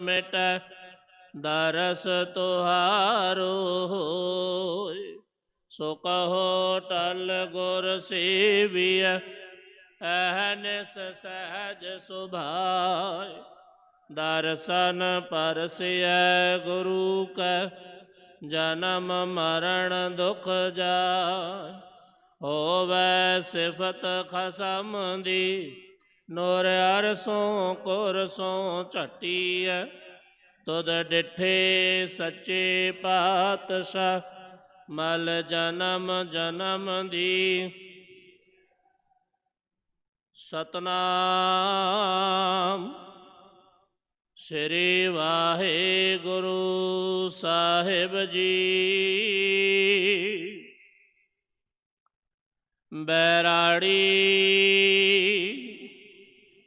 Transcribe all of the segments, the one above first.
ਮਿਟੈ ਦਰਸ ਤੁਹਾਰੋ ਹੋਇ। ਸੋ ਕਹੋ ਟਲ ਗੁਰ ਸੇਵੀਐ ਅਹਨਿਸ ਸਹਜ ਸੁਭਾਇ। ਦਰਸ਼ਨ ਪਰਸਿਐ ਗੁਰੂ ਕੈ, ਜਨਮ ਮਰਨ ਦੁਖ ਜਾਇ। ਹੋਵੈ ਸਿਫਤ ਖਸਮ ਦੀ ਨੁਰ ਅਰਸੋਂ ਕੁਰਸੋਂ ਝਟੀਐ, ਤੁਧ ਡਿਠੇ ਸੱਚੇ ਪਾਤਸ਼ਾਹ, ਮਲ ਜਨਮ ਜਨਮ ਦੀ। ਸਤਨਾਮ ਸ੍ਰੀ ਵਾਹਿਗੁਰੂ ਸਾਹਿਬ ਜੀ। ਬੈਰਾੜੀ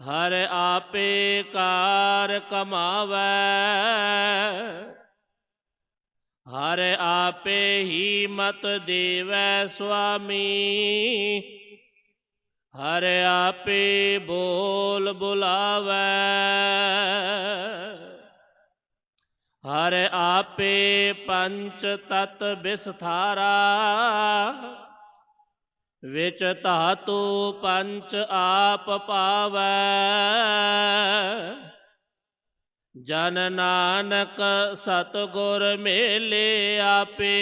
ਹਰ ਆਪੇ ਕਾਰ ਕਮਾਵੇ। ਹਰ ਆਪੇ ਹੀ ਮਤ ਦੇਵੈ ਸੁਆਮੀ। ਹਰ ਆਪੇ ਬੋਲ ਬੁਲਾਵੇ। ਹਰ ਆਪੇ ਪੰਚ ਤਤ ਵਿਸਥਾਰਾ ਵਿਚ ਧਾਤੂ ਪੰਚ ਆਪ ਪਾਵੈ। ਜਨ ਨਾਨਕ ਸਤਗੁਰ ਮੇਲੇ ਆਪੇ,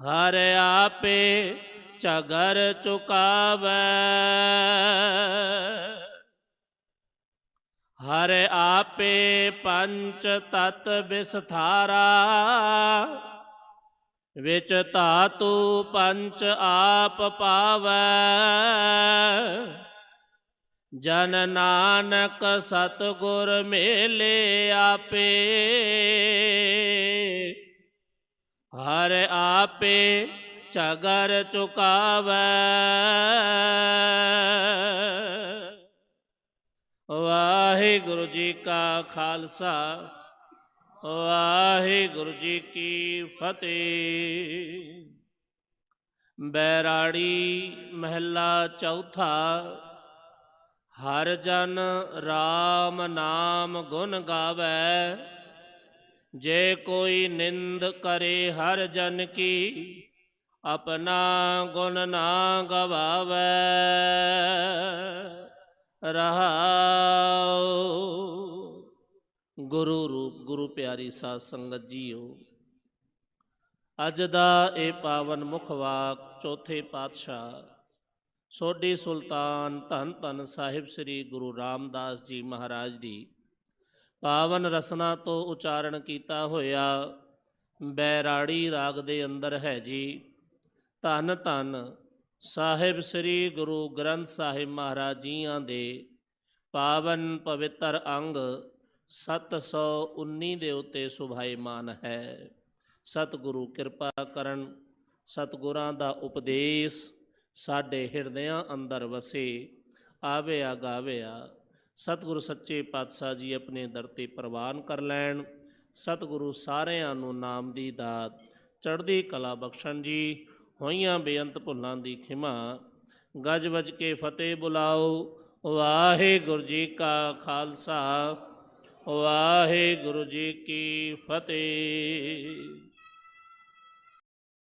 ਹਰ ਆਪੇ ਝਗਰ ਚੁਕਾਵੈ। ਹਰ ਆਪੇ ਪੰਚ ਤਤ ਵਿਸਥਾਰਾ ਵਿਚ ਧਾਤੂ ਪੰਚ ਆਪ ਪਾਵੈ। ਜਨ ਨਾਨਕ ਸਤਗੁਰ ਮੇਲੇ ਆਪੇ। ਹਰ ਆਪੇ ਝਗਰ ਚੁਕਾਵੈ। ਵਾਹਿਗੁਰੂ ਜੀ ਕਾ ਖਾਲਸਾ। ਵਾਹਿਗੁਰੂ ਜੀ ਕੀ ਫਤਿਹ। ਬੈਰਾੜੀ ਮਹਿਲਾ ਚੌਥਾ, ਹਰ ਜਨ RAM ਨਾਮ ਗੁਣ ਗਾਵੇ। ਜੇ ਕੋਈ ਨਿੰਦ ਕਰੇ ਹਰ ਜਨ ਕੀ, ਆਪਣਾ ਗੁਣ ਨਾ ਗਵਾਵੇ। ਰਹਾਉ ਗੁਰੂ ਰੂਪ, ਗੁਰੂ ਪਿਆਰੀ ਸਾਧ ਸੰਗਤ ਜੀਓ। ਅੱਜ ਦਾ ਇਹ ਪਾਵਨ ਮੁਖ ਵਾਕ ਚੌਥੇ ਪਾਤਸ਼ਾਹ ਸੋਢੀ ਸੁਲਤਾਨ ਧੰਨ ਧੰਨ ਸਾਹਿਬ ਸ੍ਰੀ ਗੁਰੂ ਰਾਮਦਾਸ ਜੀ ਮਹਾਰਾਜ ਦੀ ਪਾਵਨ ਰਸਨਾ ਤੋਂ ਉਚਾਰਨ ਕੀਤਾ ਹੋਇਆ ਬੈਰਾੜੀ ਰਾਗ ਦੇ ਅੰਦਰ ਹੈ ਜੀ। ਧੰਨ ਧੰਨ ਸਾਹਿਬ ਸ੍ਰੀ ਗੁਰੂ ਗ੍ਰੰਥ ਸਾਹਿਬ ਮਹਾਰਾਜ ਜੀਆਂ ਦੇ ਪਾਵਨ ਪਵਿੱਤਰ ਅੰਗ 719 ਦੇ ਉੱਤੇ ਸੁਭਾਈਮਾਨ ਹੈ। ਸਤਿਗੁਰੂ ਕਿਰਪਾ ਕਰਨ, ਸਤਿਗੁਰਾਂ ਦਾ ਉਪਦੇਸ਼ ਸਾਡੇ ਹਿਰਦਿਆਂ ਅੰਦਰ ਵਸੇ ਆਵੇ ਆ ਗਾਵੇ ਆ ਸਤਿਗੁਰੂ ਸੱਚੇ ਪਾਤਸ਼ਾਹ ਜੀ ਆਪਣੇ ਦਰ ਤੇ ਪ੍ਰਵਾਨ ਕਰ ਲੈਣ। ਸਤਿਗੁਰੂ ਸਾਰਿਆਂ ਨੂੰ ਨਾਮ ਦੀ ਦਾਤ, ਚੜ੍ਹਦੀ ਕਲਾ ਬਖਸ਼ਣ ਜੀ, ਹੋਈਆਂ ਬੇਅੰਤ ਭੁੱਲਾਂ ਦੀ ਖਿਮਾ। ਗੱਜ ਵੱਜ ਕੇ ਫਤਿਹ ਬੁਲਾਓ, ਵਾਹਿਗੁਰੂ ਜੀ ਕਾ ਖਾਲਸਾ। ਵਾਹਿਗੁਰੂ ਜੀ ਕੀ ਫਤਿਹ।